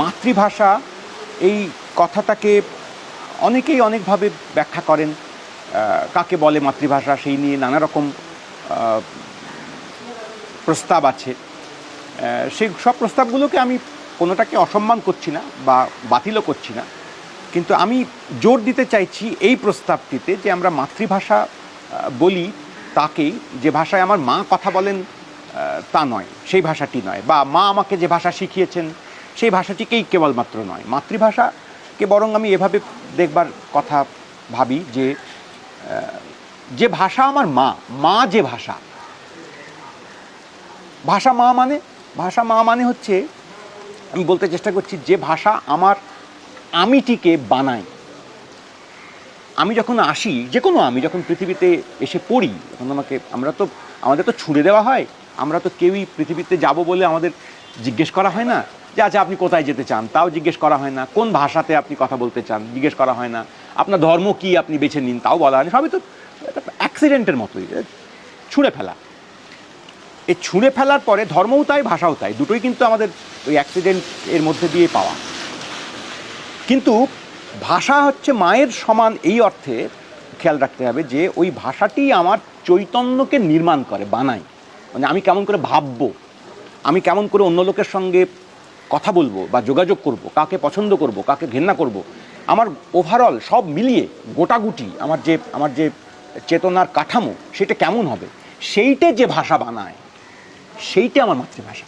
মাতৃভাষা এই কথাটাকে অনেকেই অনেকভাবে ব্যাখ্যা করেন কাকে বলে মাতৃভাষা সেই নিয়ে নানা রকম প্রস্তাব আছে। সেই সব প্রস্তাবগুলোকে আমি কোনোটাকে অসম্মান করছি না বা বাতিলও করছি না। কিন্তু আমি জোর দিতে চাইছি এই প্রস্তাবটিতে যে আমরা মাতৃভাষা বলি তাকেই, যে ভাষায় আমার মা কথা বলেন তা নয়, সেই ভাষাটি নয় বা মা আমাকে যে ভাষা শিখিয়েছেন সেই ভাষাটিকেই কেবলমাত্র নয়, মাতৃভাষাকে বরং আমি এভাবে দেখবার কথা ভাবি যে যে ভাষা আমার মা মা যে ভাষা। ভাষা মা মানে ভাষা মা মানে হচ্ছে, আমি বলতে চেষ্টা করছি যে ভাষা আমার আমিটিকে বানায়। আমি যখন আসি, যে কোনো আমি যখন পৃথিবীতে এসে পড়ি, তখন আমাকে, আমরা তো, আমাদের তো ছুড়ে দেওয়া হয়, আমরা তো কেউই পৃথিবীতে যাব বলে আমাদের জিজ্ঞেস করা হয় না। যে আচ্ছা আপনি কোথায় যেতে চান? তাও জিজ্ঞেস করা হয় না। কোন ভাষাতে আপনি কথা বলতে চান? জিজ্ঞেস করা হয় না। আপনার ধর্ম কি? আপনি বেছে নিন। তাও বলা হয় না সবই তো অ্যাক্সিডেন্টের মতোই। ছুঁড়ে ফেলা। এই ছুঁড়ে ফেলার পরে ধর্মও তাই, ভাষাও তাই। দুটোই কিন্তু আমাদের ওই অ্যাক্সিডেন্ট এর মধ্যে দিয়ে পাওয়া। কিন্তু ভাষা হচ্ছে মায়ের সমান এই অর্থে খেয়াল রাখতে হবে যে, ওই ভাষাটি আমার চৈতন্যকে নির্মাণ করে, বানায়। মানে আমি কেমন করে ভাববো? আমি কেমন করে অন্য লোকের সঙ্গে কথা বলব বা যোগাযোগ করব, কাকে পছন্দ করব, কাকে ঘেন্না করব, আমার ওভারঅল সব মিলিয়ে গোটাগুটি আমার যে আমার যে চেতনার কাঠামো, সেটা কেমন হবে? সেইটে যে ভাষা বানায়, সেইটা আমার মাতৃভাষা।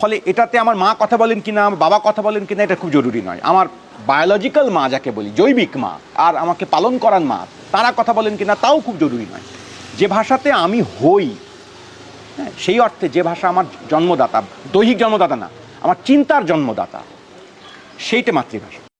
ফলে এটাতে আমার মা কথা বলেন কিনা, আমার বাবা কথা বলেন কি না এটা খুব জরুরি নয়। আমার বায়োলজিক্যাল মা যাকে বলি, জৈবিক মা, আর আমাকে পালন করার মা, তারা কথা বলেন কি না তাও খুব জরুরি নয়। যে ভাষাতে আমি হই হ্যাঁ সেই অর্থে যে ভাষা আমার জন্মদাতা, দৈহিক জন্মদাতা না আমার চিন্তার জন্মদাতা সেইটা মাতৃভাষা।